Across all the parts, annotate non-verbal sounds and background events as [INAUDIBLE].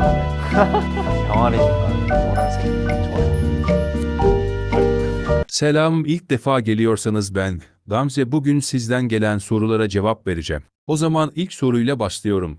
건데. [LAUGHS] 병아리니까 노란색 좋아요. Selam, ilk defa geliyorsanız ben, Gamze bugün sizden gelen sorulara cevap vereceğim. O zaman ilk soruyla başlıyorum.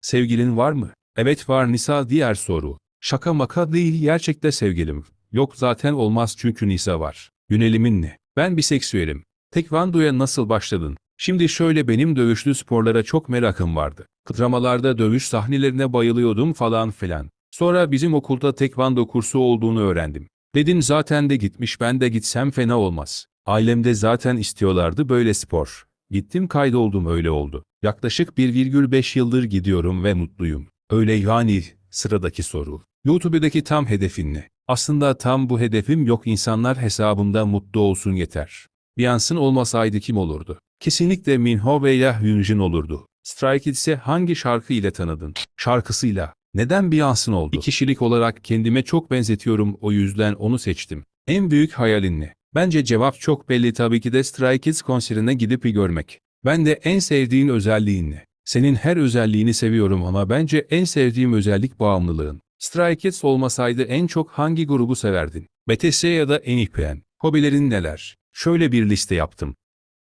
Sevgilin var mı? Evet var Nisa diğer soru. Şaka maka değil gerçekte sevgilim. Yok zaten olmaz çünkü Nisa var. Yönelimin ne? Ben biseksüelim. Tekvandoya nasıl başladın? Şimdi şöyle benim dövüşlü sporlara çok merakım vardı. Kıtramalarda dövüş sahnelerine bayılıyordum falan filan. Sonra bizim okulda tekvando kursu olduğunu öğrendim. Dedim zaten de gitmiş ben de gitsem fena olmaz. Ailemde zaten istiyorlardı böyle spor. Gittim kaydoldum öyle oldu. Yaklaşık 1,5 yıldır gidiyorum ve mutluyum. Öyle yani sıradaki soru. YouTube'daki tam hedefin ne? Aslında tam bu hedefim yok insanlar hesabımda mutlu olsun yeter. Beyoncé olmasaydı kim olurdu? Kesinlikle Minho veya Hyunjin olurdu. Stray Kids'e hangi şarkı ile tanıdın? Şarkısıyla. Neden Beyoncé oldu? Bir kişilik olarak kendime çok benzetiyorum o yüzden onu seçtim. En büyük hayalin ne? Bence cevap çok belli tabii ki de Stray Kids konserine gidip bir görmek. Ben de en sevdiğin özelliğin ne? Senin her özelliğini seviyorum ama bence en sevdiğim özellik bağımlılığın. Stray Kids olmasaydı en çok hangi grubu severdin? BTS ya da NIPN? Hobilerin neler? Şöyle bir liste yaptım.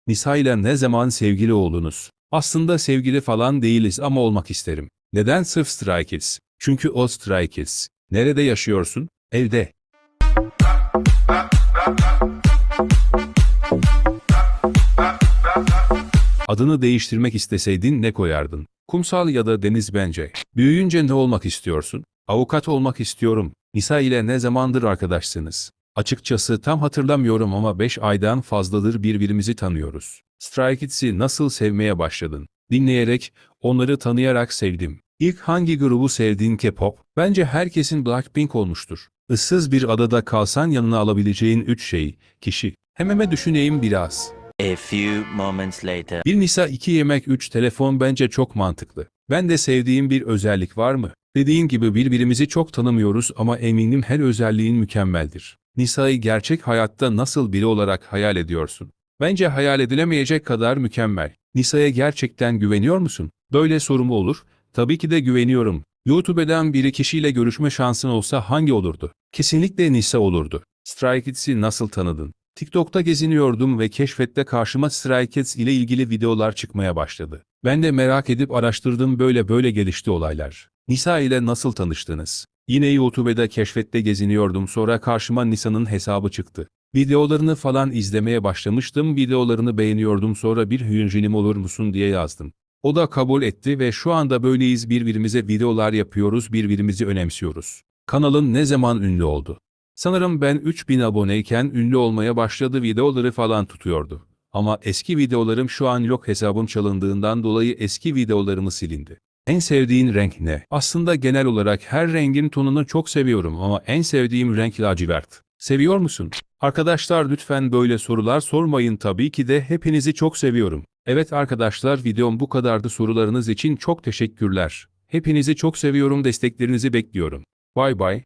Nisa ile ne zaman sevgili oldunuz? Aslında sevgili falan değiliz ama olmak isterim. Neden sırf Stray Kids? Çünkü o Stray Kids. Nerede yaşıyorsun? Evde. Adını değiştirmek isteseydin ne koyardın? Kumsal ya da deniz bence. Büyüyünce ne olmak istiyorsun? Avukat olmak istiyorum. Nisa ile ne zamandır arkadaşsınız? Açıkçası tam hatırlamıyorum ama 5 aydan fazladır birbirimizi tanıyoruz. Kids'i nasıl sevmeye başladın? Dinleyerek, onları tanıyarak sevdim. İlk hangi grubu sevdiğin K-pop? Bence herkesin Blackpink olmuştur. Issız bir adada kalsan yanına alabileceğin 3 şey, kişi. Hememe düşüneyim biraz. A few moments later. Bir Nisa 2 yemek 3 telefon bence çok mantıklı. Ben de sevdiğim bir özellik var mı? Dediğin gibi birbirimizi çok tanımıyoruz ama eminim her özelliğin mükemmeldir. Nisa'yı gerçek hayatta nasıl biri olarak hayal ediyorsun? Bence hayal edilemeyecek kadar mükemmel. Nisa'ya gerçekten güveniyor musun? Böyle soru mu olur? Tabii ki de güveniyorum. YouTube'dan biri kişiyle görüşme şansın olsa hangi olurdu? Kesinlikle Nisa olurdu. Stray Kids'i nasıl tanıdın? TikTok'ta geziniyordum ve keşfette karşıma Stray Kids ile ilgili videolar çıkmaya başladı. Ben de merak edip araştırdım böyle böyle gelişti olaylar. Nisa ile nasıl tanıştınız? Yine YouTube'da keşfette geziniyordum sonra karşıma Nisa'nın hesabı çıktı. Videolarını falan izlemeye başlamıştım videolarını beğeniyordum sonra bir hüyüncinim olur musun diye yazdım. O da kabul etti ve şu anda böyleyiz birbirimize videolar yapıyoruz birbirimizi önemsiyoruz. Kanalın ne zaman ünlü oldu? Sanırım ben 3000 aboneyken ünlü olmaya başladı videoları falan tutuyordu. Ama eski videolarım şu an yok hesabım çalındığından dolayı eski videolarımı silindi. En sevdiğin renk ne? Aslında genel olarak her rengin tonunu çok seviyorum ama en sevdiğim renk lacivert. Seviyor musun? Arkadaşlar lütfen böyle sorular sormayın tabii ki de hepinizi çok seviyorum. Evet arkadaşlar videom bu kadardı sorularınız için çok teşekkürler. Hepinizi çok seviyorum desteklerinizi bekliyorum. Bay bay.